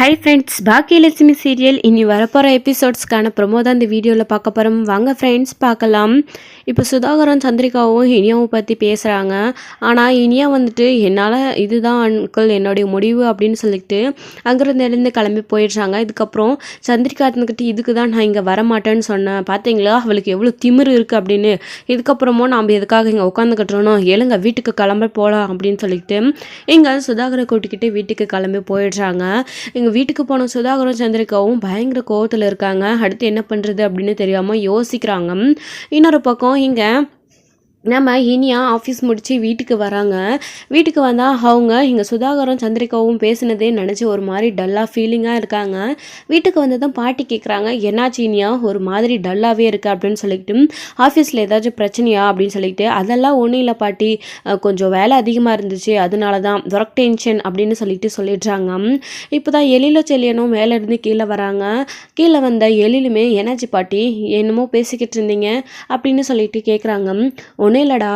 Hi friends Baakiyalakshmi serial இனி வரப்போகிற எபிசோட்ஸ்க்கான promo தான் இந்த வீடியோவில் பார்க்க போகிறோம் வாங்க ஃப்ரெண்ட்ஸ் பார்க்கலாம். இப்போ சுதாகரன் சந்திரிகாவும் இனியாவும் பற்றி பேசுகிறாங்க ஆனால் இனியா வந்துட்டு என்னால் இதுதான் அன்கள் என்னுடைய முடிவு அப்படின்னு சொல்லிட்டு அங்கேருந்து எழுந்து கிளம்பி போயிடுறாங்க. இதுக்கப்புறம் சந்திரிகா இருந்துக்கிட்டு இதுக்கு தான் நான் இங்கே வரமாட்டேன்னு சொன்னேன். பார்த்தீங்களா அவளுக்கு எவ்வளோ திமிரு இருக்குது அப்படின்னு. இதுக்கப்புறமும் நாம் எதுக்காக இங்கே உட்காந்துக்கிட்டோனோ எழுங்க வீட்டுக்கு கிளம்ப போகலாம் அப்படின்னு சொல்லிட்டு இங்கே சுதாகரை கூட்டிக்கிட்டு வீட்டுக்கு கிளம்பி போயிடுறாங்க. இங்கே வீட்டுக்கு போன சுதாகரும் சந்திரிகாவும் பயங்கர கோவத்தில் இருக்காங்க. அடுத்து என்ன பண்ணுறது அப்படின்னு தெரியாமல் யோசிக்கிறாங்க. இன்னொரு பக்கம் இங்கே நம்ம இனியா ஆஃபீஸ் முடித்து வீட்டுக்கு வராங்க. வீட்டுக்கு வந்தால் அவங்க இங்கே சுதாகரும் சந்திரிகாவும் பேசினதே நினச்சி ஒரு மாதிரி டல்லாக ஃபீலிங்காக இருக்காங்க. வீட்டுக்கு வந்து தான் பாட்டி கேட்குறாங்க என்னாச்சு இனியா? ஒரு மாதிரி டல்லாகவே இருக்குது அப்படின்னு சொல்லிட்டு ஆஃபீஸில் ஏதாச்சும் பிரச்சனையா? அப்படின்னு சொல்லிட்டு அதெல்லாம் ஒன்றும் இல்லை பாட்டி. கொஞ்சம் வேலை அதிகமாக இருந்துச்சு. அதனால தான் ஒர்க் டென்ஷன் அப்படின்னு சொல்லிட்டு சொல்லிடுறாங்க. இப்போ தான் எழில செல்லியனும் மேலேருந்து கீழே வராங்க. கீழே வந்த எழிலுமே என்னாச்சு பாட்டி? என்னமோ பேசிக்கிட்டு இருந்தீங்க அப்படின்னு சொல்லிட்டு கேட்குறாங்க ஒன்றும் இல்லைடா.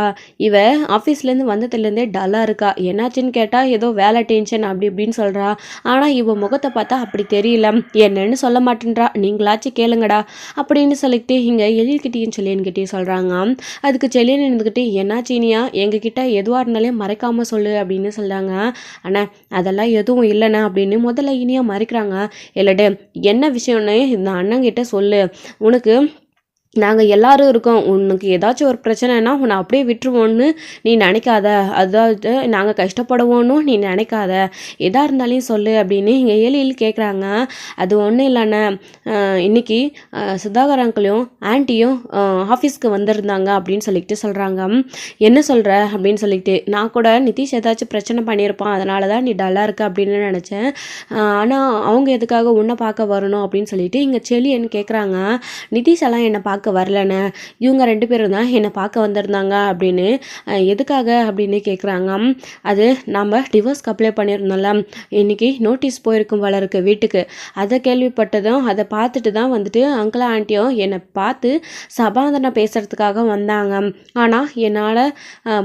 இவ ஆஃபீஸ்லேருந்து வந்ததுலேருந்தே டல்லாக இருக்கா. என்னாச்சுன்னு கேட்டால் ஏதோ வேலை டென்ஷன் அப்படி இப்படின்னு சொல்கிறா ஆனால் இவ முகத்தை பார்த்தா அப்படி தெரியல. என்னன்னு சொல்ல மாட்டேன்றா. நீங்களாச்சும் கேளுங்கடா அப்படின்னு சொல்லிட்டு இங்கே எழில்கிட்டையும் செல்லியன்கிட்டையும் சொல்கிறாங்க அதுக்கு செல்லியன் இருந்துக்கிட்டு என்னாச்சு இனியா? எங்ககிட்ட எதுவாக இருந்தாலும் மறைக்காமல் சொல்லு அப்படின்னு சொல்கிறாங்க அண்ணா அதெல்லாம் எதுவும் இல்லைண்ணே அப்படின்னு முதல்ல இனியா மறைக்கிறாங்க. இல்லைடே என்ன விஷயம்னு இந்த அண்ணங்கிட்ட சொல்லு. உனக்கு நாங்கள் எல்லாரும் இருக்கோம். உனக்கு ஏதாச்சும் ஒரு பிரச்சனைனா உன்னை அப்படியே விட்டுருவோன்னு நீ நினைக்காத. அதாவது நாங்கள் கஷ்டப்படுவோன்னு நீ நினைக்காத. எதாக இருந்தாலையும் சொல்லு அப்படின்னு இங்கே ஏழியில் கேட்குறாங்க அது ஒன்றும் இல்லைண்ணே. இன்றைக்கி இன்னைக்கு சுதாகர் அங்கிளையும் ஆன்ட்டியும் ஆஃபீஸ்க்கு வந்திருந்தாங்க அப்படின்னு சொல்லிட்டு சொல்கிறாங்க என்ன சொல்கிற அப்படின்னு சொல்லிட்டு நான் கூட நிதிஷ் ஏதாச்சும் பிரச்சனை பண்ணியிருப்பான். அதனால தான் நீ டல்லாக இருக்க அப்படின்னு நினச்சேன். ஆனால் அவங்க எதுக்காக உன்னை பார்க்க வரணும் அப்படின்னு சொல்லிட்டு இங்கே செலியன் கேட்குறாங்க நிதிஷ் எல்லாம் என்னை பார்க்க வரலண்ணே இவங்க ரெண்டு பேரும் தான் என்னை பார்க்க வந்திருந்தாங்க அப்படின்னு எதுக்காக அப்படின்னு கேட்குறாங்க அது நம்ம டிவோர்ஸ்க்கு அப்ளை பண்ணியிருந்தோம்ல இன்றைக்கி நோட்டீஸ் போயிருக்கும் வளருக்கு வீட்டுக்கு. அதை கேள்விப்பட்டதும் அதை பார்த்துட்டு தான் வந்துட்டு அங்கிளா ஆண்டியும் என்னை பார்த்து சமாதானம் பேசுகிறதுக்காக வந்தாங்க. ஆனால் என்னால்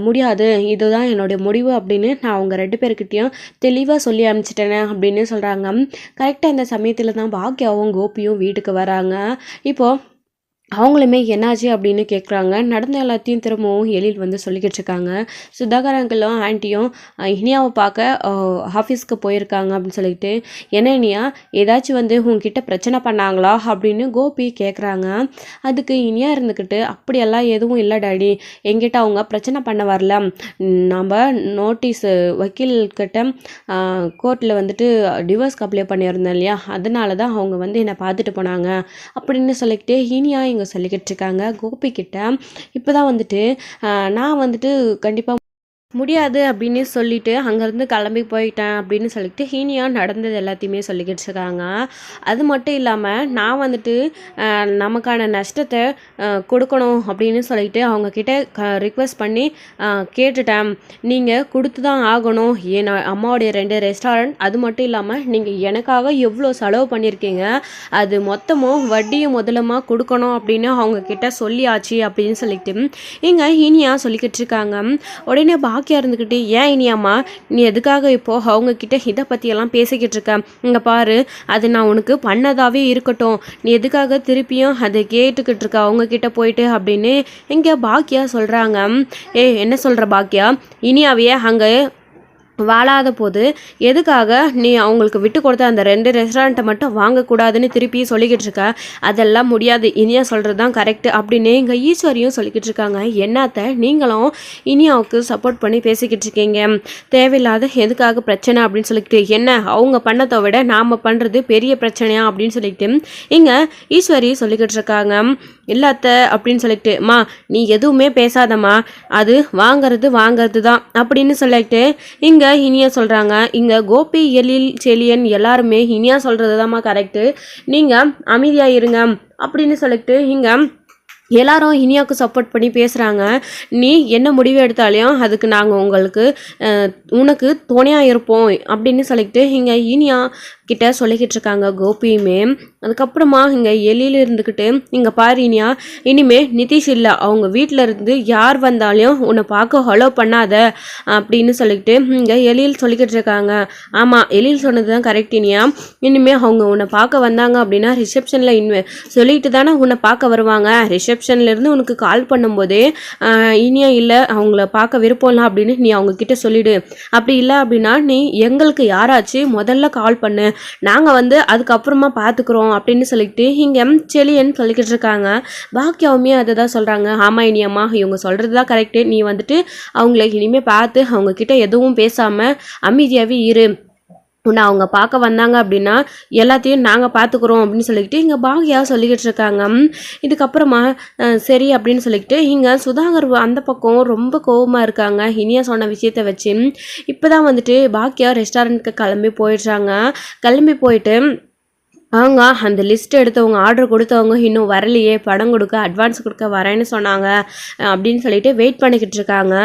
முடியாது. இதுதான் என்னுடைய முடிவு அப்படின்னு நான் அவங்க ரெண்டு பேர்கிட்டையும் தெளிவாக சொல்லி அனுப்பிச்சிட்டேனே அப்படின்னு சொல்கிறாங்க கரெக்டாக இந்த சமயத்தில் தான் பாக்கியாவும் கோபியும் வீட்டுக்கு வராங்க. இப்போது அவங்களுமே என்னாச்சு அப்படின்னு கேட்குறாங்க நடந்த எல்லாத்தையும் திரும்பவும் எழில் வந்து சொல்லிக்கிட்டு இருக்காங்க. சுதாகர் அங்கிளும் ஆண்டியும் இனியாவை பார்க்க ஆஃபீஸ்க்கு போயிருக்காங்க அப்படின்னு சொல்லிட்டு என்ன இனியா ஏதாச்சும் வந்து உங்ககிட்ட பிரச்சனை பண்ணாங்களா அப்படின்னு கோபி கேட்குறாங்க அதுக்கு இனியா இருந்துக்கிட்டு அப்படியெல்லாம் எதுவும் இல்லை டாடி. எங்கிட்ட அவங்க பிரச்சனை பண்ண வரல. நம்ம நோட்டீஸு வக்கீல்கிட்ட கோர்ட்டில் வந்துட்டு டிவோர்ஸ்க்கு அப்ளை பண்ணியிருந்தோம் இல்லையா? அதனால தான் அவங்க வந்து என்னை பார்த்துட்டு போனாங்க. அப்படின்னு சொல்லிக்கிட்டு இனியா இவங்க சொல்லிக்கிட்டு இருக்காங்க கோபிக்கிட்ட இப்போ தான் வந்துட்டு நான் வந்துட்டு கண்டிப்பாக முடியாது அப்படின்னு சொல்லிட்டு அங்கேருந்து கிளம்பி போயிட்டேன் அப்படின்னு சொல்லிட்டு ஹீனியா நடந்தது எல்லாத்தையுமே சொல்லிக்கிட்டு இருக்காங்க. அது மட்டும் இல்லாமல் நான் வந்துட்டு நமக்கான நஷ்டத்தை கொடுக்கணும் அப்படின்னு சொல்லிட்டு அவங்கக்கிட்ட க ரிக்வெஸ்ட் பண்ணி கேட்டுட்டேன். நீங்கள் கொடுத்து தான் ஆகணும். என் அம்மாவுடைய ரெண்டு ரெஸ்டாரண்ட் அது மட்டும் இல்லாமல் நீங்கள் எனக்காக எவ்வளோ செலவு பண்ணியிருக்கீங்க? அது மொத்தமும் வட்டியும் முதலமாக கொடுக்கணும் அப்படின்னு அவங்கக்கிட்ட சொல்லியாச்சு அப்படின்னு சொல்லிட்டு இங்கே ஹீனியாக சொல்லிக்கிட்டு இருக்காங்க. உடனே பாக்கியா இருந்துக்கிட்டு ஏன் இனியாம்மா நீ எதுக்காக இப்போ அவங்க கிட்ட இதை பற்றியெல்லாம் பேசிக்கிட்டு இருக்க? இங்கே பாரு அது நான் உனக்கு பண்ணதாவே இருக்கட்டும். நீ எதுக்காக திருப்பியும் அதை கேட்டுக்கிட்டு இருக்க? அவங்க கிட்ட போயிட்டு அப்படின்னு இங்கே பாக்கியா சொல்கிறாங்க ஏ என்ன சொல்கிற பாக்கியா? இனியாவையே அங்கே வாழாத போது எதுக்காக நீ அவங்களுக்கு விட்டு கொடுத்த அந்த ரெண்டு ரெஸ்டாரண்ட்டை மட்டும் வாங்கக்கூடாதுன்னு திருப்பி சொல்லிக்கிட்டு இருக்க? அதெல்லாம் முடியாது. இனியா சொல்கிறது தான் கரெக்டு அப்படின்னு எங்கள் ஈஸ்வரியும் சொல்லிக்கிட்டு இருக்காங்க. என்னத்த? நீங்களும் இனியாவுக்கு சப்போர்ட் பண்ணி பேசிக்கிட்டு இருக்கீங்க. தேவையில்லாத எதுக்காக பிரச்சனை அப்படின்னு சொல்லிக்கிட்டு என்ன? அவங்க பண்ணதை விட நாம் பண்ணுறது பெரிய பிரச்சனையா அப்படின்னு சொல்லிட்டு இங்கே ஈஸ்வரி சொல்லிக்கிட்டு இருக்காங்க. இல்லாத்த அப்படின்னு சொல்லிட்டு மா நீ எதுவுமே பேசாதம்மா. அது வாங்கிறது வாங்கிறது தான். அப்படின்னு சொல்லிட்டு இங்கே இனியா சொல்கிறாங்க இங்கே கோபி எழில் செலியன் எல்லாருமே இனியா சொல்கிறது தான்மா கரெக்டு நீங்கள் அமைதியாக இருங்க அப்படின்னு சொல்லிட்டு இங்கே எல்லாரும் இனியாவுக்கு சப்போர்ட் பண்ணி பேசுகிறாங்க நீ என்ன முடிவு எடுத்தாலையும் அதுக்கு நாங்கள் உங்களுக்கு உனக்கு துணையாக இருப்போம் அப்படின்னு சொல்லிட்டு இங்கே இனியா கிட்ட சொல்லிக்கிட்டு இருக்காங்க கோபியுமே. அதுக்கப்புறமா இங்கே எலியில் இருந்துக்கிட்டு இங்கே பாரினியா இனிமே நிதிஷ் இல்லை அவங்க வீட்டில் இருந்து யார் வந்தாலும் உன்னை பார்க்க ஹலோ பண்ணாத அப்படின்னு சொல்லிக்கிட்டு இங்கே எலியில் சொல்லிக்கிட்டு இருக்காங்க. ஆமாம் எலியில் சொன்னது தான் கரெக்ட் இனியா. இனிமே அவங்க உன்னை பார்க்க வந்தாங்க அப்படின்னா ரிசப்ஷனில் இன்வே சொல்லிட்டு தானே உன்னை பார்க்க வருவாங்க. ரிசப்ஷன்லேருந்து உனக்கு கால் பண்ணும்போதே இனியா இல்லை அவங்கள பார்க்க விருப்பம்லாம் அப்படின்னு நீ அவங்க கிட்ட சொல்லிடு. அப்படி இல்லை அப்படின்னா நீ எங்களுக்கு யாராச்சும் முதல்ல கால் பண்ணு. நாங்கள் வந்து அதுக்கப்புறமா பார்த்துக்குறோம் அப்படின்னு சொல்லிட்டு இங்கே செலியன் சொல்லிக்கிட்டு இருக்காங்க. பாக்கியாவுமே அதை தான் சொல்கிறாங்க ஆமாம் இனியம்மா இவங்க சொல்கிறது தான் கரெக்டு நீ வந்துட்டு அவங்கள இனிமேல் பார்த்து அவங்கக்கிட்ட எதுவும் பேசாமல் அமைதியாகவே இரு. உன்னை அவங்க பார்க்க வந்தாங்க அப்படின்னா எல்லாத்தையும் நாங்கள் பார்த்துக்குறோம் அப்படின்னு சொல்லிக்கிட்டு இங்கே பாக்யா சொல்லிக்கிட்டு இருக்காங்க. இதுக்கப்புறமா சரி அப்படின்னு சொல்லிக்கிட்டு இங்கே சுதாகர் அந்த பக்கம் ரொம்ப கோவமாக இருக்காங்க. இனியா சொன்ன விஷயத்த வச்சு. இப்போ தான் வந்துட்டு பாக்யா ரெஸ்டாரண்ட்டுக்கு கிளம்பி போயிடுறாங்க. கிளம்பி போயிட்டு அவங்க அந்த லிஸ்ட் எடுத்தவங்க ஆர்டர் கொடுத்தவங்க இன்னும் வரலையே படம் கொடுக்க அட்வான்ஸ் கொடுக்க வரேன்னு சொன்னாங்க அப்படின்னு சொல்லிட்டு வெயிட் பண்ணிக்கிட்டு இருக்காங்க.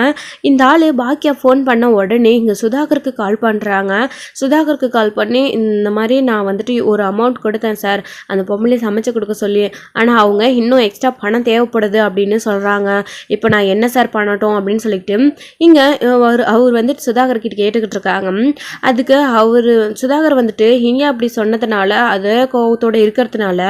இந்த ஆள் பாக்கியா ஃபோன் பண்ண உடனே இங்கே சுதாகருக்கு கால் பண்ணுறாங்க சுதாகருக்கு கால் பண்ணி இந்த மாதிரி நான் வந்துட்டு ஒரு அமௌண்ட் கொடுத்தேன் சார் அந்த பொம்பளை சமைச்சு கொடுக்க சொல்லி ஆனால் அவங்க இன்னும் எக்ஸ்ட்ரா பணம் தேவைப்படுது அப்படின்னு சொல்கிறாங்க இப்போ நான் என்ன சார் பண்ணட்டும் அப்படின்னு சொல்லிட்டு இங்கே அவர் அவர் வந்துட்டு சுதாகர் கிட்ட கேட்டுக்கிட்டு இருக்காங்க. அதுக்கு அவர் சுதாகர் வந்துட்டு இங்கே அப்படி சொன்னதுனால அது கோவத்தோட இருக்கிறதுனால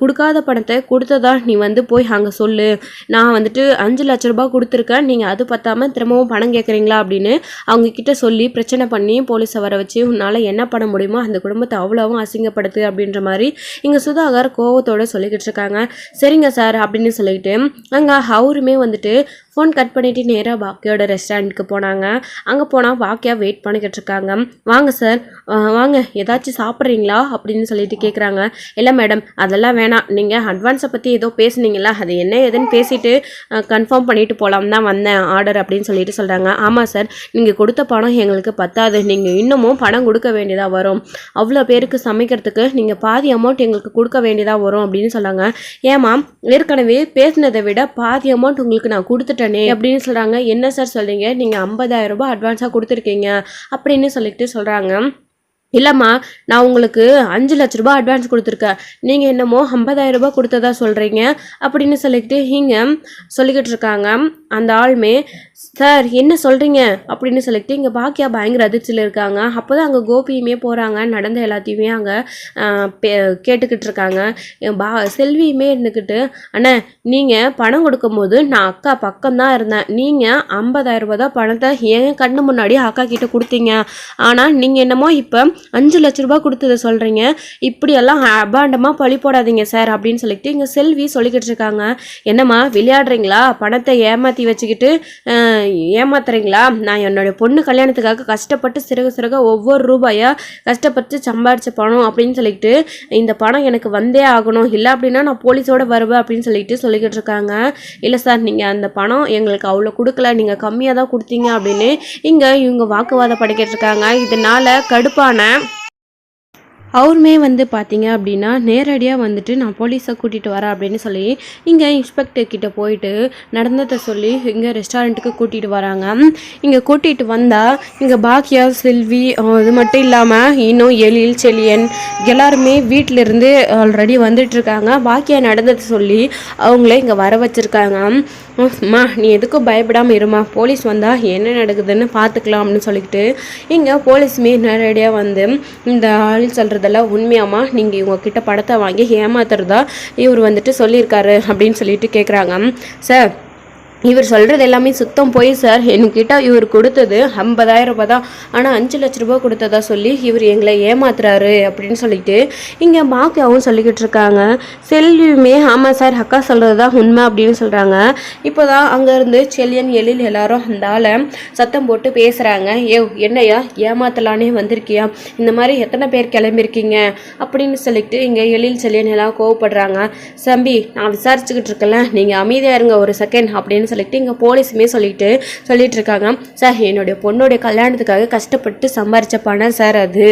கொடுக்காத பணத்தை கொடுத்ததா நீ வந்து போய் அங்கே சொல்லு. நான் வந்துட்டு அஞ்சு லட்ச ரூபாய் கொடுத்துருக்கேன். நீங்கள் அது பற்றாமல் திரும்பவும் பணம் கேட்குறீங்களா அப்படின்னு அவங்க கிட்ட சொல்லி பிரச்சனை பண்ணி போலீஸை வர வச்சு உன்னால் என்ன பண்ண முடியுமோ அந்த குடும்பத்தை அவ்வளோவும் அசிங்கப்படுத்து அப்படின்ற மாதிரி இங்கே சுதாகர் கோவத்தோடு சொல்லிக்கிட்டு இருக்காங்க. சரிங்க சார் அப்படின்னு சொல்லிக்கிட்டு அங்கே அவருமே வந்துட்டு ஃபோன் கட் பண்ணிவிட்டு நேராக பாக்கியோட ரெஸ்டாரண்ட்டுக்கு போனாங்க. அங்கே போனால் பாக்கியா வெயிட் பண்ணிக்கிட்டு இருக்காங்க. வாங்க சார் வாங்க. ஏதாச்சும் சாப்பிட்றீங்களா? அப்படின்னு சொல்லிட்டு கேட்குறாங்க இல்லை மேடம் அதெல்லாம் வேணாம். நீங்கள் அட்வான்ஸை பற்றி ஏதோ பேசுனீங்களா அது என்ன ஏதுன்னு பேசிட்டு கன்ஃபார்ம் பண்ணிட்டு போகலாம் தான் வந்தேன் ஆர்டர் அப்படின்னு சொல்லிட்டு சொல்கிறாங்க ஆமாம் சார் நீங்கள் கொடுத்த பணம் எங்களுக்கு பத்தாது. நீங்கள் இன்னமும் பணம் கொடுக்க வேண்டியதாக வரும். அவ்வளோ பேருக்கு சமைக்கிறதுக்கு நீங்கள் பாதி அமௌண்ட் எங்களுக்கு கொடுக்க வேண்டியதாக வரும் அப்படின்னு சொன்னாங்க ஏமா ஏற்கனவே பேசினதை விட பாதி அமௌண்ட் உங்களுக்கு நான் கொடுத்துட்டு அப்படின்னு சொல்கிறாங்க என்ன சார் சொல்கிறீங்க நீங்கள் ஐம்பதாயிரம் ரூபாய் அட்வான்ஸாக கொடுத்துருக்கீங்க. அப்படின்னு சொல்லிட்டு சொல்கிறாங்க இல்லைம்மா நான் உங்களுக்கு அஞ்சு லட்ச ரூபாய் அட்வான்ஸ் கொடுத்துருக்கேன். நீங்கள் என்னமோ ஐம்பதாயிரம் ரூபாய் கொடுத்ததா சொல்கிறீங்க அப்படின்னு சொல்லிக்கிட்டு இங்கே சொல்லிக்கிட்டு இருக்காங்க. அந்த ஆளுமே சார் என்ன சொல்கிறீங்க அப்படின்னு சொல்லிட்டு இங்கே பாக்கியா பயங்கர அதிர்ச்சியில் இருக்காங்க. அப்போ தான் அங்கே கோபியுமே போகிறாங்க நடந்த எல்லாத்தையுமே அங்கே கேட்டுக்கிட்டு இருக்காங்க. பா செல்வியுமே இருந்துக்கிட்டு அண்ணே நீங்கள் பணம் கொடுக்கும்போது நான் அக்கா பக்கம்தான் இருந்தேன். நீங்கள் ஐம்பதாயிரம் ரூபாய் தான் பணத்தை என் கண்ணு முன்னாடி அக்கா கிட்டே கொடுத்தீங்க. ஆனால் நீங்கள் என்னமோ இப்போ அஞ்சு லட்ச ரூபா கொடுத்ததை சொல்கிறீங்க இப்படியெல்லாம் அபாண்டமாக பழி போடாதீங்க சார் அப்படின்னு சொல்லிட்டு இங்கே செல்வி சொல்லிக்கிட்டு இருக்காங்க. என்னம்மா விளையாடுறீங்களா? பணத்தை ஏமாற்றி வச்சுக்கிட்டு ஏமாத்துறீங்களா? நான் என்னோட பொண்ணு கல்யாணத்துக்காக கஷ்டப்பட்டு சிறுக சிறகு ஒவ்வொரு ரூபாயா கஷ்டப்பட்டு சம்பாரிச்ச பணம் அப்படின்னு சொல்லிட்டு இந்த பணம் எனக்கு வந்தே ஆகணும். இல்லை அப்படின்னா நான் போலீஸோட வருவேன் அப்படின்னு சொல்லிட்டு சொல்லிக்கிட்டு இருக்காங்க. இல்லை சார் நீங்கள் அந்த பணம் எங்களுக்கு அவ்வளோ கொடுக்கல. நீங்கள் கம்மியாக தான் கொடுத்தீங்க அப்படின்னு இங்கே இவங்க வாக்குவாதம் படிக்கிட்டு இருக்காங்க. இதனால் கடுப்பான அவருமே வந்து பார்த்தீங்க அப்படின்னா நேரடியாக வந்துட்டு நான் போலீஸை கூட்டிகிட்டு வரேன் அப்படின்னு சொல்லி இங்கே இன்ஸ்பெக்டர் கிட்டே போயிட்டு நடந்ததை சொல்லி இங்கே ரெஸ்டாரண்ட்டுக்கு கூட்டிகிட்டு வராங்க. இங்கே கூட்டிகிட்டு வந்தால் இங்கே பாக்கியா செல்வி இது மட்டும் இல்லாமல் இன்னும் எழில் செலியன் எல்லாருமே வீட்டில இருந்து ஆல்ரெடி வந்துட்டுருக்காங்க பாக்கியா நடந்ததை சொல்லி அவங்கள இங்கே வர வச்சுருக்காங்க. மா நீ எதுக்கும் பயப்படாமல் இருமா. போலீஸ் வந்தால் என்ன நடக்குதுன்னு பார்த்துக்கலாம் அப்படின்னு சொல்லிக்கிட்டு இங்கே போலீஸுமே நேரடியாக வந்து இந்த ஆள் சொல்கிறதெல்லாம் உண்மையாமா நீங்கள் இவங்கக்கிட்ட படத்தை வாங்கி ஏமாத்துறதா இவர் வந்துட்டு சொல்லியிருக்காரு அப்படின்னு சொல்லிட்டு கேட்குறாங்க சார் இவர் சொல்கிறது எல்லாமே சுத்தம் போய் சார் என்கிட்ட இவர் கொடுத்தது ஐம்பதாயிரம் ரூபாய் தான். ஆனால் அஞ்சு லட்ச ரூபா கொடுத்ததா சொல்லி இவர் எங்களை ஏமாத்துறாரு அப்படின்னு சொல்லிட்டு இங்கே பாக்கியாவும் சொல்லிக்கிட்டு இருக்காங்க. செல்வியுமே ஆமாம் சார் அக்கா சொல்கிறது தான் உண்மை அப்படின்னு சொல்கிறாங்க இப்போ தான் அங்கேருந்து செல்லியன் எழில் எல்லாரும் அந்த ஆளை சத்தம் போட்டு பேசுகிறாங்க ஏ என்னையா ஏமாத்தலானே வந்திருக்கியா? இந்த மாதிரி எத்தனை பேர் கிளம்பியிருக்கீங்க? அப்படின்னு சொல்லிட்டு இங்கே எழில் செல்லியன் எல்லாம் கோவப்படுறாங்க. சம்பி நான் விசாரிச்சுக்கிட்டு இருக்கல நீங்கள் அமைதியாக இருங்க ஒரு செகண்ட் அப்படின்னு சொல்லிட்டு இங்கே போலீஸுமே சொல்லிட்டு சொல்லிட்டு இருக்காங்க சார் என்னுடைய பொண்ணுடைய கல்யாணத்துக்காக கஷ்டப்பட்டு சம்பாரிச்ச பணம் சார் அது.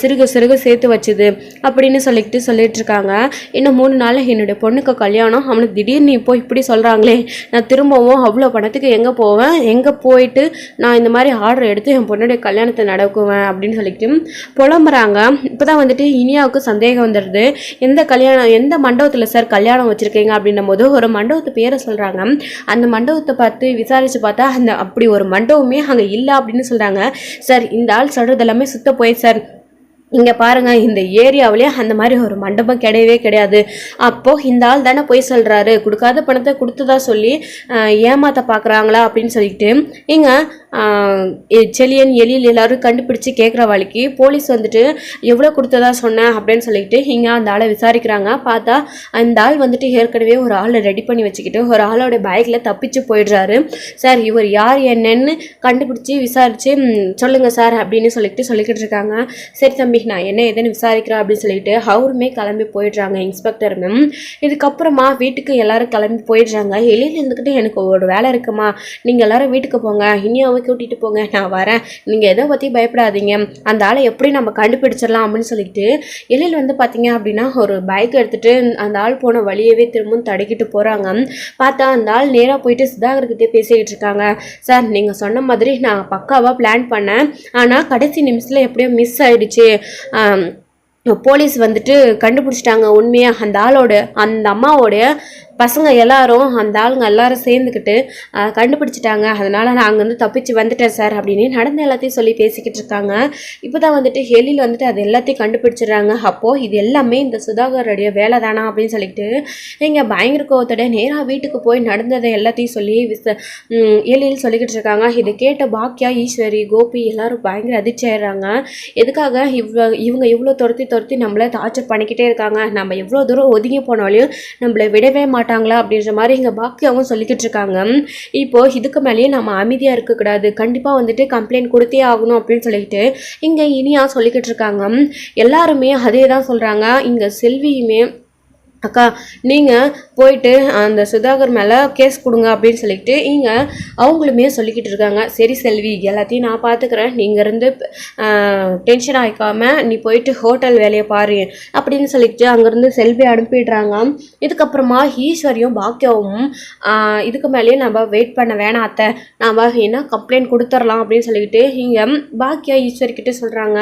சிறுக சிறுக சேர்த்து வச்சுது அப்படின்னு சொல்லிட்டு சொல்லிட்டு இருக்காங்க இன்னும் மூணு நாள் என்னுடைய பொண்ணுக்கு கல்யாணம். அவனுக்கு திடீர்னு இப்போ இப்படி சொல்கிறாங்களே நான் திரும்பவும் அவ்வளோ பணத்துக்கு எங்கே போவேன்? எங்கே போயிட்டு நான் இந்த மாதிரி ஆர்டர் எடுத்து என் பொண்ணுடைய கல்யாணத்தை நடக்குவேன் அப்படின்னு சொல்லிட்டு புலம்புறாங்க. இப்போ தான் வந்துட்டு இனியாவுக்கு சந்தேகம் வந்துடுது. எந்த கல்யாணம் எந்த மண்டபத்தில் சார் கல்யாணம் வச்சுருக்கீங்க அப்படின்னும் போது ஒரு மண்டபத்து பேரை சொல்கிறாங்க அந்த மண்டபத்தை பார்த்து விசாரித்து பார்த்தா அந்த அப்படி ஒரு மண்டபமே அங்கே இல்லை அப்படின்னு சொல்கிறாங்க சார் இந்த ஆள் சொல்கிறது எல்லாமே சுத்த போய் சார். இங்கே பாருங்க இந்த ஏரியாவிலே அந்த மாதிரி ஒரு மண்டபம் கிடையவே கிடையாது. அப்போது இந்த ஆள் தானே போய் சொல்கிறாரு கொடுக்காத பணத்தை கொடுத்ததா சொல்லி ஏமாத்த பார்க்குறாங்களா அப்படின்னு சொல்லிட்டு இங்கே செலியன் எலியில் எல்லோரும் கண்டுபிடிச்சி கேட்குற வழிக்கு போலீஸ் வந்துட்டு எவ்வளோ கொடுத்ததா சொன்னேன் அப்படின்னு சொல்லிட்டு இங்கே அந்த ஆளை விசாரிக்கிறாங்க. பார்த்தா அந்த ஆள் வந்துட்டு ஏற்கனவே ஒரு ஆளை ரெடி பண்ணி வச்சுக்கிட்டு ஒரு ஆளோட பைக்கில் தப்பிச்சு போயிடுறாரு. சார் இவர் யார் என்னன்னு கண்டுபிடிச்சி விசாரித்து சொல்லுங்கள் சார் அப்படின்னு சொல்லிட்டு சொல்லிக்கிட்டு இருக்காங்க. சரி தம்பி நான் என்ன ஏதுன்னு விசாரிக்கிறேன் அப்படின்னு சொல்லிட்டு அவருமே கிளம்பி போயிடுறாங்க இன்ஸ்பெக்டருமே இதுக்கப்புறமா வீட்டுக்கு எல்லாரும் கிளம்பி போயிடுறாங்க. எலியில் இருந்துக்கிட்டு எனக்கு ஒரு வேலை இருக்குமா? நீங்கள் எல்லாரும் வீட்டுக்கு போங்க. இனியாவை கூட்டிகிட்டு போங்க நான் வரேன். நீங்கள் எதை பற்றி பயப்படாதீங்க. அந்த ஆளை எப்படி நம்ம கண்டுபிடிச்சிடலாம் அப்படின்னு சொல்லிட்டு எழில் வந்து பார்த்தீங்க அப்படின்னா ஒரு பைக் எடுத்துகிட்டு அந்த ஆள் போன வழியவே திரும்பவும் தடுக்கிட்டு போகிறாங்க பார்த்தா அந்த ஆள் நேராக போயிட்டு சுதாகர்கிட்டே பேசிக்கிட்டு இருக்காங்க. சார் நீங்கள் சொன்ன மாதிரி நான் பக்காவாக பிளான் பண்ணேன். ஆனால் கடைசி நிமிஷத்தில் எப்படியோ மிஸ் ஆயிடுச்சு. போலீஸ் வந்துட்டு கண்டுபிடிச்சிட்டாங்க உண்மையாக அந்த ஆளோட அந்த அம்மாவோடைய பசங்க எல்லாரும் அந்த ஆளுங்க எல்லாரும் சேர்ந்துக்கிட்டு கண்டுபிடிச்சிட்டாங்க. அதனால நான் அங்கேருந்து தப்பிச்சு வந்துட்டேன் சார் அப்படின்னு நடந்த எல்லாத்தையும் சொல்லி பேசிக்கிட்டு இருக்காங்க. இப்போ தான் வந்துட்டு ஹெலியில் வந்துட்டு அது எல்லாத்தையும் கண்டுபிடிச்சிடுறாங்க. அப்போது இது எல்லாமே இந்த சுதாகருடைய வேலை தானா அப்படின்னு சொல்லிட்டு இங்கே பயங்கர கோவத்தோட நேராக வீட்டுக்கு போய் நடந்ததை எல்லாத்தையும் சொல்லி விச எழில் சொல்லிக்கிட்டு இருக்காங்க. இதை கேட்ட பாக்கியா ஈஸ்வரி கோபி எல்லாரும் பயங்கர அதிர்ச்சி ஆயிடுறாங்க. எதுக்காக இவ்வளோ இவங்க இவ்வளோ துரத்தி துரத்தி நம்மளை டார்ச்சர் பண்ணிக்கிட்டே இருக்காங்க? நம்ம எவ்வளோ தூரம் ஒதுங்கி போனாலையும் நம்மளை விடவே மாட்டோம் மாட்டாங்களா அப்படின்ற மாதிரி இங்கே பாக்கியாவும் சொல்லிக்கிட்டு இருக்காங்க. இப்போது இதுக்கு மேலேயே நம்ம அமைதியாக இருக்கக்கூடாது. கண்டிப்பாக வந்துட்டு கம்ப்ளைண்ட் கொடுத்தே ஆகணும் அப்படின்னு சொல்லிக்கிட்டு இங்கே இனியா சொல்லிக்கிட்டு இருக்காங்க. எல்லாருமே அதே தான் சொல்கிறாங்க இங்கே செல்வியுமே அக்கா நீங்கள் போயிட்டு அந்த சுதாகர் மேலே கேஸ் கொடுங்க அப்படின்னு சொல்லிட்டு இங்கே அவங்களுமே சொல்லிக்கிட்டு இருக்காங்க. சரி செல்வி எல்லாத்தையும் நான் பார்த்துக்கிறேன் நீங்கள் இருந்து டென்ஷன் ஆகிக்காமல் நீ போயிட்டு ஹோட்டல் வேலையை பாரு அப்படின்னு சொல்லிட்டு அங்கேருந்து செல்வி அனுப்பிடுறாங்க. இதுக்கப்புறமா ஈஸ்வரியும் பாக்கியாவும் இதுக்கு மேலேயே நம்ம வெயிட் பண்ண வேணாம் அத்தை. நாம் என்ன கம்ப்ளைண்ட் கொடுத்துர்லாம் அப்படின்னு சொல்லிக்கிட்டு இங்கே பாக்கியா ஈஸ்வரி சொல்கிறாங்க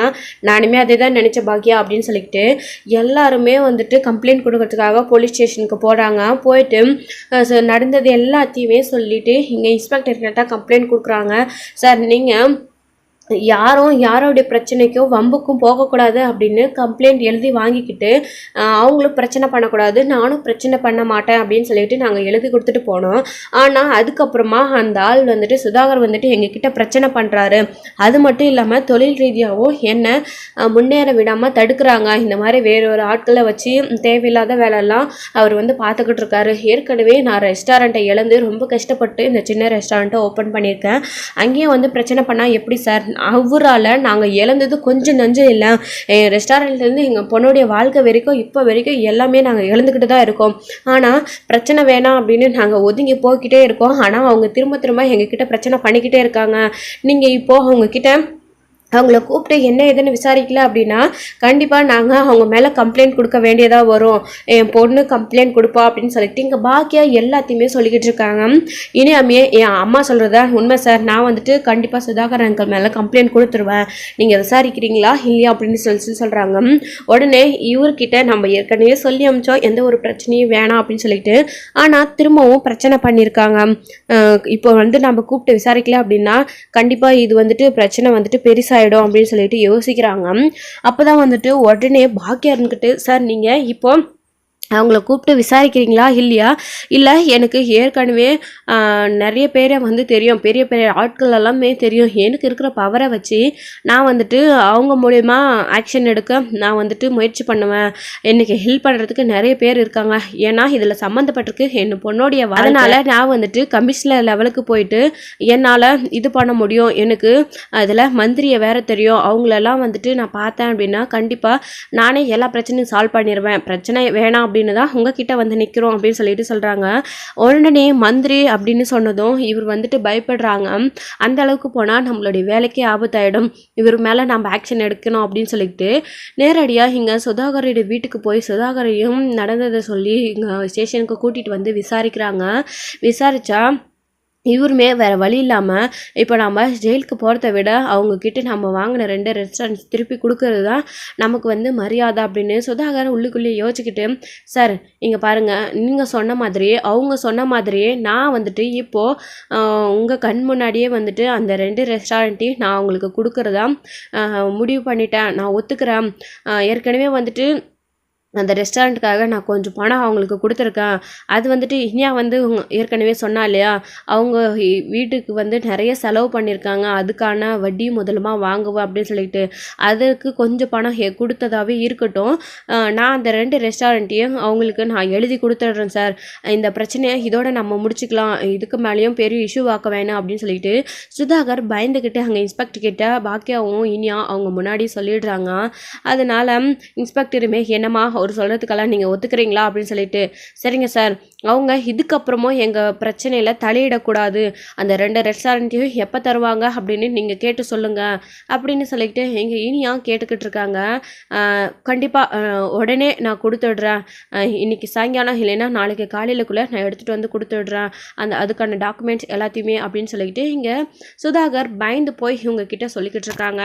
நானுமே அதே தான் நினச்ச பாக்கியா அப்படின்னு சொல்லிக்கிட்டு எல்லாருமே வந்துட்டு கம்ப்ளைண்ட் கொடுக்கறதுக்காக போலீஸ் ஸ்டேஷனுக்கு போகிறாங்க போயிட்டு நடந்தது எல்லாத்தையுமே சொல்லிவிட்டு இங்கே இன்ஸ்பெக்டர் கிட்ட கம்ப்ளைண்ட் கொடுக்குறாங்க. சார் நீங்கள் யாரும் யாரோடைய பிரச்சனைக்கும் வம்புக்கும் போகக்கூடாது அப்படின்னு கம்ப்ளைண்ட் எழுதி வாங்கிக்கிட்டு அவங்களும் பிரச்சனை பண்ணக்கூடாது நானும் பிரச்சனை பண்ண மாட்டேன் அப்படின்னு சொல்லிட்டு நாங்கள் எழுதி கொடுத்துட்டு போனோம். ஆனால் அதுக்கப்புறமா அந்த ஆள் வந்துட்டு சுதாகர் வந்துட்டு எங்ககிட்ட பிரச்சனை பண்ணுறாரு அது மட்டும் இல்லாமல் தொழில் ரீதியாகவும் என்ன முன்னேற விடாமல் தடுக்கிறாங்க. இந்த மாதிரி வேறு ஒரு ஆட்களை வச்சு தேவையில்லாத வேலையெல்லாம் அவர் வந்து பார்த்துக்கிட்டு இருக்காரு. ஏற்கனவே நான் ரெஸ்டாரண்ட்டை இழந்து ரொம்ப கஷ்டப்பட்டு இந்த சின்ன ரெஸ்டாரண்ட்டை ஓப்பன் பண்ணியிருக்கேன். அங்கேயும் வந்து பிரச்சனை பண்ணால் எப்படி சார்? அவரால் நாங்கள் இழந்தது கொஞ்சம் நஞ்சம் இல்லை. என் ரெஸ்டாரண்ட்லேருந்து எங்கள் பொண்ணுடைய வாழ்க்கை வரைக்கும் இப்போ வரைக்கும் எல்லாமே நாங்கள் இழந்துக்கிட்டு தான் இருக்கோம். ஆனால் பிரச்சனை வேணாம் அப்படின்னு நாங்கள் ஒதுங்கி போய்கிட்டே இருக்கோம். ஆனால் அவங்க திரும்ப திரும்ப எங்ககிட்ட பிரச்சனை பண்ணிக்கிட்டே இருக்காங்க. நீங்கள் இப்போது அவங்கக்கிட்ட அவங்கள கூப்பிட்டு என்ன ஏதுன்னு விசாரிக்கல அப்படின்னா கண்டிப்பாக நாங்கள் அவங்க மேலே கம்ப்ளைண்ட் கொடுக்க வேண்டியதாக வரும். என் பொண்ணு கம்ப்ளைண்ட் கொடுப்பா அப்படின்னு சொல்லிட்டு இங்கே பாக்கியாக எல்லாத்தையுமே சொல்லிக்கிட்டு இருக்காங்க. இனியாமே என் அம்மா சொல்கிறதா உண்மை சார் நான் வந்துட்டு கண்டிப்பாக சுதாகர் அங்கிள் மேலே கம்ப்ளைண்ட் கொடுத்துருவேன். நீங்கள் விசாரிக்கிறீங்களா இல்லையா அப்படின்னு சொல்லி சொல்கிறாங்க உடனே இவர்கிட்ட நம்ம ஏற்கனவே சொல்லி அமிச்சோம். எந்த ஒரு பிரச்சனையும் வேணாம் அப்படின்னு சொல்லிட்டு ஆனால் திரும்பவும் பிரச்சனை பண்ணியிருக்காங்க இப்போ வந்து நம்ம கூப்பிட்டு விசாரிக்கல அப்படின்னா கண்டிப்பாக இது வந்துட்டு பிரச்சனை வந்துட்டு பெருசாக ஆகிடும் அப்படின்னு சொல்லிட்டு யோசிக்கிறாங்க. அப்போ தான் வந்துட்டு உடனே பாக்கியா இருந்துக்கிட்டு சார் நீங்கள் இப்போ அவங்கள கூப்பிட்டு விசாரிக்கிறீங்களா இல்லையா? இல்லை எனக்கு ஏற்கனவே நிறைய பேரை வந்து தெரியும். பெரிய பெரிய ஆட்கள் எல்லாமே தெரியும். எனக்கு இருக்கிற பவரை வச்சு நான் வந்துட்டு அவங்க மூலயமா ஆக்ஷன் எடுக்க நான் வந்துட்டு முயற்சி பண்ணுவேன். எனக்கு ஹெல்ப் பண்ணுறதுக்கு நிறைய பேர் இருக்காங்க. ஏன்னா இதில் சம்மந்தப்பட்டிருக்கு என் பொண்ணோடைய அதனால் நான் வந்துட்டு கமிஷனர் லெவலுக்கு போயிட்டு என்னால் இது பண்ண முடியும். எனக்கு அதில் மந்திரியை வேற தெரியும். அவங்களெல்லாம் வந்துட்டு நான் பார்த்தேன் அப்படின்னா கண்டிப்பாக நானே எல்லா பிரச்சனையும் சால்வ் பண்ணிடுவேன் பிரச்சனை வேணாம் அப்படின்னு தான் உங்ககிட்ட வந்து நிற்கிறோம் அப்படின்னு சொல்லிட்டு சொல்கிறாங்க உடனே மந்திரி அப்படின்னு சொன்னதும் இவர் வந்துட்டு பயப்படுறாங்க. அந்த அளவுக்கு போனால் நம்மளுடைய வேலைக்கே ஆபத்தாயிடும். இவர் மேலே நம்ம ஆக்ஷன் எடுக்கணும் அப்படின்னு சொல்லிட்டு நேரடியாக இங்கே சுதாகரோட வீட்டுக்கு போய் சுதாகரையும் நடந்ததை சொல்லி இங்கே ஸ்டேஷனுக்கு கூட்டிகிட்டு வந்து விசாரிக்கிறாங்க. விசாரித்தா இவருமே வேறு வழி இல்லாமல் இப்போ நம்ம ஜெயிலுக்கு போகிறத விட அவங்கக்கிட்ட நம்ம வாங்கின ரெண்டு ரெஸ்டாரண்ட்ஸ் திருப்பி கொடுக்கறது தான் நமக்கு வந்து மரியாதை அப்படின்னு சுதாகர் உள்ளுக்குள்ளேயே யோசிச்சுக்கிட்டு சார் இங்கே பாருங்கள் நீங்கள் சொன்ன மாதிரியே அவங்க சொன்ன மாதிரியே நான் வந்துட்டு இப்போது உங்கள் கண் முன்னாடியே வந்துட்டு அந்த ரெண்டு ரெஸ்டாரண்ட்டையும் நான் அவங்களுக்கு கொடுக்குறதா முடிவு பண்ணிட்டேன். நான் ஒத்துக்கிறேன். ஏற்கனவே வந்துட்டு அந்த ரெஸ்டாரண்ட்டுக்காக நான் கொஞ்சம் பணம் அவங்களுக்கு கொடுத்துருக்கேன். அது வந்துட்டு இனியா வந்து ஏற்கனவே சொன்னா இல்லையா? அவங்க வீட்டுக்கு வந்து நிறைய செலவு பண்ணியிருக்காங்க. அதுக்கான வட்டி முதலுமா வாங்குவேன் அப்படின்னு சொல்லிட்டு அதுக்கு கொஞ்சம் பணம் கொடுத்ததாகவே கொடுத்ததாவே இருக்கட்டும். நான் அந்த ரெண்டு ரெஸ்டாரண்ட்டையும் அவங்களுக்கு நான் எழுதி கொடுத்துட்றேன் சார். இந்த பிரச்சனையை இதோட நம்ம முடிச்சுக்கலாம். இதுக்கு மேலேயும் பெரிய இஷ்யூ ஆக்க வேணாம் அப்படின்னு சொல்லிட்டு சுதாகர் பயந்துக்கிட்டு அங்கே இன்ஸ்பெக்டர் கிட்ட பாக்கியாவும் இனியா அவங்க முன்னாடி சொல்லிடுறாங்க. அதனால இன்ஸ்பெக்டருமே என்னம்மா அவர் சொல்கிறதுக்கெல்லாம் நீங்கள் ஒத்துக்கிறீங்களா அப்படின்னு சொல்லிட்டு சரிங்க சார் அவங்க இதுக்கப்புறமும் எங்கள் பிரச்சனையில் தலையிடக்கூடாது. அந்த ரெண்டு ரெஸ்டாரண்ட்டையும் எப்போ தருவாங்க அப்படின்னு நீங்கள் கேட்டு சொல்லுங்கள் அப்படின்னு சொல்லிக்கிட்டு எங்கள் இனியா கேட்டுக்கிட்டு இருக்காங்க. கண்டிப்பாக உடனே நான் கொடுத்துடுறேன் இன்றைக்கி இன்னைக்கு சாயங்காலம் இல்லைன்னா நாளைக்கு காலையிலக்குள்ளே நான் எடுத்துகிட்டு வந்து கொடுத்துடுறேன் அந்த அதுக்கான டாக்குமெண்ட்ஸ் எல்லாத்தையுமே அப்படின்னு சொல்லிக்கிட்டு இங்கே சுதாகர் பயந்து போய் இவங்க கிட்ட சொல்லிக்கிட்டு இருக்காங்க.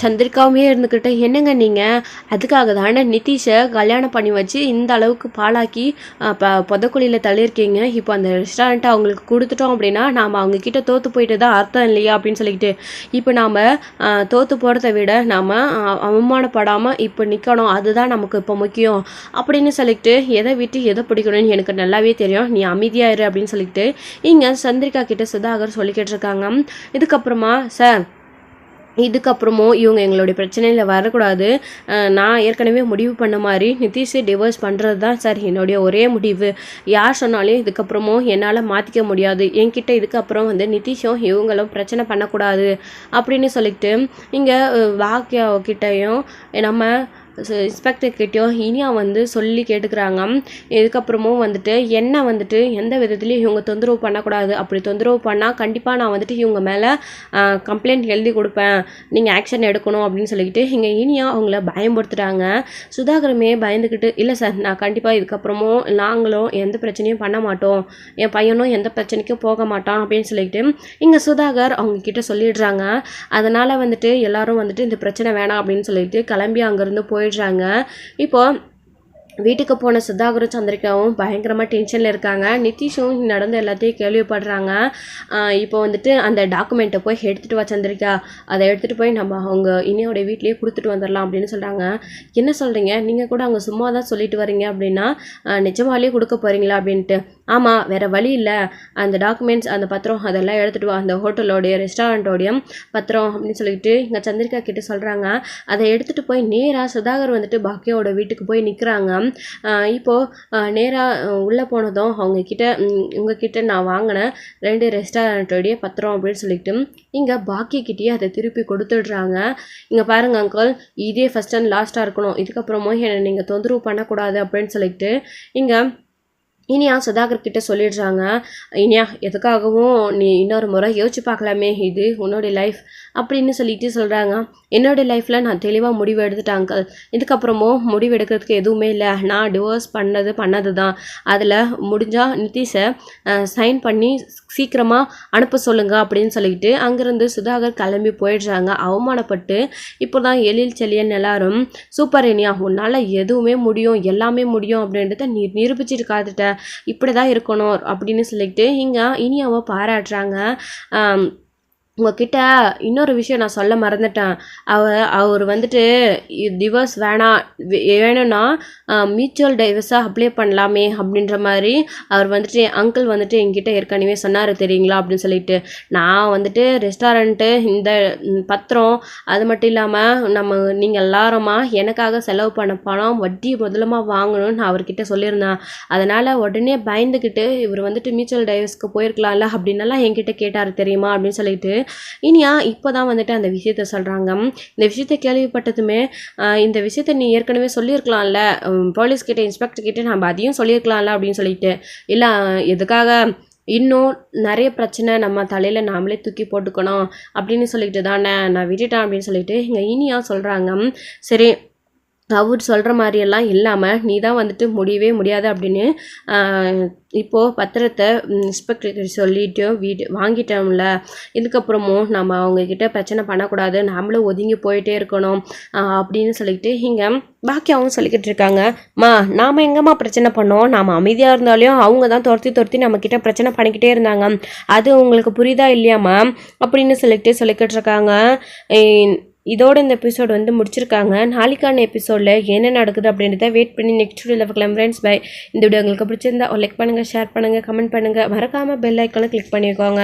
சந்திரிகாவுமே இருந்துக்கிட்டு என்னங்க நீங்கள் அதுக்காக தானே நிதிஷை கல்யாணம் பண்ணி வச்சு இந்த அளவுக்கு பாழாக்கி ப புதக்குழியில் தள்ளியிருக்கீங்க. இப்போ அந்த ரெஸ்டாரண்ட்டை அவங்களுக்கு கொடுத்துட்டோம் அப்படின்னா நாம் அவங்க கிட்ட தோற்று போயிட்டு தான் அர்த்தம் இல்லையா? அப்படின்னு சொல்லிக்கிட்டு இப்போ நாம் தோற்று போகிறத விட நாம் அவமானப்படாமல் இப்போ நிற்கணும் அதுதான் நமக்கு இப்போ முக்கியம். அப்படின்னு சொல்லிட்டு எதை விட்டு எதை பிடிக்கணும்னு எனக்கு நல்லாவே தெரியும். நீ அமைதியாக இரு. அப்படின்னு சொல்லிட்டு இங்கே சந்திரிகா கிட்ட சுதாகர் சொல்லிக்கிட்டு இருக்காங்க. இதுக்கப்புறமா சார் இதுக்கப்புறமும் இவங்க எங்களுடைய பிரச்சனையில் வரக்கூடாது. நான் ஏற்கனவே முடிவு பண்ண மாதிரி நிதிஷை டிவோர்ஸ் பண்ணுறது தான் சார் என்னுடைய ஒரே முடிவு. யார் சொன்னாலும் இதுக்கப்புறமும் என்னால் மாற்றிக்க முடியாது. என்கிட்ட இதுக்கப்புறம் வந்து நிதிஷும் இவங்களும் பிரச்சனை பண்ணக்கூடாது அப்படின்னு சொல்லிட்டு இங்கே வாக்கியக்கிட்டையும் நம்ம இன்ஸ்பெக்டர் கிட்டேயும் இனியா வந்து சொல்லி கேட்டுக்கிறாங்க. இதுக்கப்புறமும் வந்துட்டு என்ன வந்துட்டு எந்த விதத்துலையும் இவங்க தொந்தரவு பண்ணக்கூடாது. அப்படி தொந்தரவு பண்ணால் கண்டிப்பாக நான் வந்துட்டு இவங்க மேலே கம்ப்ளைண்ட் எழுதி கொடுப்பேன். நீங்கள் ஆக்ஷன் எடுக்கணும் அப்படின்னு சொல்லிக்கிட்டு இங்கே இனியா அவங்கள பயன்படுத்துகிறாங்க சுதாகரமே பயந்துக்கிட்டு இல்லை சார் நான் கண்டிப்பாக இதுக்கப்புறமும் நாங்களும் எந்த பிரச்சனையும் பண்ண மாட்டோம். என் பையனும் எந்த பிரச்சனைக்கும் போக மாட்டான் அப்படின்னு சொல்லிக்கிட்டு இங்கே சுதாகர் அவங்கக்கிட்ட சொல்லிடுறாங்க. அதனால் வந்துட்டு எல்லாரும் வந்துட்டு இந்த பிரச்சனை வேணாம் அப்படின்னு சொல்லிட்டு கிளம்பி அங்கேருந்து போய் போயிடுறாங்க இப்போ வீட்டுக்கு போன சுதாகரும் சந்திரிகாவும் பயங்கரமாக டென்ஷனில் இருக்காங்க. நிதிஷும் நடந்த எல்லாத்தையும் கேள்விப்படுறாங்க. இப்போ வந்துட்டு அந்த டாக்குமெண்ட்டை போய் எடுத்துகிட்டு வா சந்திரிகா. அதை எடுத்துகிட்டு போய் நம்ம அவங்க இனியோடைய வீட்லேயே கொடுத்துட்டு வந்துடலாம் அப்படின்னு சொல்கிறாங்க என்ன சொல்கிறீங்க நீங்கள் கூட அவங்க சும்மா தான் சொல்லிட்டு வரீங்க அப்படின்னா நிஜமாலேயே கொடுக்க போகிறீங்களா அப்படின்ட்டு. ஆமாம் வேறு வழி இல்லை. அந்த டாக்குமெண்ட்ஸ் அந்த பத்திரம் அதெல்லாம் எடுத்துகிட்டு வா. அந்த ஹோட்டலோடைய ரெஸ்டாரண்ட்டோடைய பத்திரம் அப்படின்னு சொல்லிட்டு இங்கே சந்திரிகா கிட்டே சொல்கிறாங்க அதை எடுத்துகிட்டு போய் நேராக சுதாகர் வந்துட்டு பாக்கியோட வீட்டுக்கு போய் நிற்கிறாங்க இப்போது நேராக உள்ளே போனதும் அவங்கக்கிட்ட உங்ககிட்ட நான் வாங்கின ரெண்டு ரெஸ்டாரண்ட்டோடைய பத்திரம் அப்படின்னு சொல்லிட்டு இங்கே பாக்கியக்கிட்டேயே அதை திருப்பி கொடுத்துடுறாங்க. இங்கே பாருங்க அங்கிள் இதே ஃபஸ்ட் அண்ட் லாஸ்ட்டாக இருக்கணும். இதுக்கப்புறமும் என்னை நீங்கள் தொந்தரவு பண்ணக்கூடாது அப்படின்னு சொல்லிட்டு இங்கே இனியா சுதாகர் கிட்ட சொல்லிடுறாங்க இனியா எதுக்காகவும் நீ இன்னொரு முறை யோசிச்சு பார்க்கலாமே இது உன்னோடைய லைஃப் அப்படின்னு சொல்லிட்டு சொல்கிறாங்க என்னோடய லைஃப்பில் நான் தெளிவாக முடிவு எடுத்துட்டேன் அங்கிள் இதுக்கப்புறமும் முடிவு எடுக்கிறதுக்கு எதுவுமே இல்லை. நான் டிவோர்ஸ் பண்ணது பண்ணது தான் அதில் முடிஞ்சால் நிதிஷை சைன் பண்ணி சீக்கிரமாக அனுப்ப சொல்லுங்கள் அப்படின்னு சொல்லிக்கிட்டு அங்கேருந்து சுதாகர் கிளம்பி போயிடுறாங்க. அவமானப்பட்டு இப்போ தான் எழில் செழியன் எல்லாரும் சூப்பர் இனியா உன்னால் எதுவுமே முடியும் எல்லாமே முடியும் அப்படின்றத நீ நிரூபிச்சுட்டு காத்துட்ட. இப்படி தான் இருக்கணும் அப்படின்னு சொல்லிட்டு இங்கே இனியாவை பாராட்டுறாங்க. உங்ககிட்ட இன்னொரு விஷயம் நான் சொல்ல மறந்துட்டேன். அவ அவர் வந்துட்டு டிவோர்ஸ் வேணாம் வேணும்னா மியூச்சுவல் டைவர்ஸாக அப்ளை பண்ணலாமே அப்படின்ற மாதிரி அவர் வந்துட்டு அங்கிள் வந்துட்டு என்கிட்ட ஏற்கனவே சொன்னார் தெரியுங்களா? அப்படின்னு சொல்லிட்டு. நான் வந்துட்டு ரெஸ்டாரண்ட்டு இந்த பத்திரம் அது மட்டும் இல்லாமல் நம்ம நீங்கள் எல்லாருமா எனக்காக செலவு பண்ண பணம் வட்டி முதலமாக வாங்கணும்னு நான் அவர்கிட்ட சொல்லியிருந்தேன். அதனால் உடனே பயந்துக்கிட்டு இவர் வந்துட்டு மியூச்சுவல் டைவர்ஸ்க்கு போயிருக்கலாம்ல அப்படின்னலாம் என்கிட்ட கேட்டார் தெரியுமா? அப்படின்னு சொல்லிட்டு இனியா இப்போ தான் வந்துட்டு அந்த விஷயத்த சொல்கிறாங்க இந்த விஷயத்த கேள்விப்பட்டதுமே இந்த விஷயத்த நீ ஏற்கனவே சொல்லியிருக்கலாம்ல. போலீஸ் கிட்ட இன்ஸ்பெக்டர் கிட்ட நம்ம அதையும் சொல்லியிருக்கலாம்ல அப்படின்னு சொல்லிட்டு. இல்லை எதுக்காக இன்னும் நிறைய பிரச்சனை நம்ம தலையில் நாமளே தூக்கி போட்டுக்கணும் அப்படின்னு சொல்லிட்டு தானே நான் விட்டுட்டேன் அப்படின்னு சொல்லிட்டு இங்கே இனியா சொல்கிறாங்க சரி அவர் சொல்கிற மாதிரியெல்லாம் இல்லாமல் நீ தான் வந்துட்டு முடியவே முடியாது அப்படின்னு இப்போது பத்திரத்தை இன்ஸ்பெக்டர் சொல்லிட்டு வீடு வாங்கிட்டோம்ல இதுக்கப்புறமும் நம்ம அவங்கக்கிட்ட பிரச்சனை பண்ணக்கூடாது நாமளும் ஒதுங்கி போயிட்டே இருக்கணும் அப்படின்னு சொல்லிக்கிட்டு இங்கே பாக்கியாவும் சொல்லிக்கிட்டு இருக்காங்க. மா நாம் எங்கம்மா பிரச்சனை பண்ணோம்? நாம் அமைதியாக இருந்தாலும் அவங்க தான் துரத்தி துரத்தி நம்மக்கிட்ட பிரச்சனை பண்ணிக்கிட்டே இருந்தாங்க. அது உங்களுக்கு புரியுதா இல்லையாம்மா அப்படின்னு சொல்லிக்கிட்டு சொல்லிக்கிட்டு இருக்காங்க. இதோட இந்த எபிசோட் வந்து முடிச்சிருக்காங்க. நாளைக்கான எபிசோடில் என்ன நடக்குது அப்படின்றத வெயிட் பண்ணி நெக்ஸ்ட் வீடியோவில் பார்க்கலாம் ஃப்ரெண்ட்ஸ் பை இந்த வீடியோ உங்களுக்கு பிடிச்சிருந்தா லைக் பண்ணுங்கள் ஷேர் பண்ணுங்கள் கமெண்ட் பண்ணுங்கள் மறக்காமல் பெல் ஐக்கானை கிளிக் பண்ணிக்கோங்க.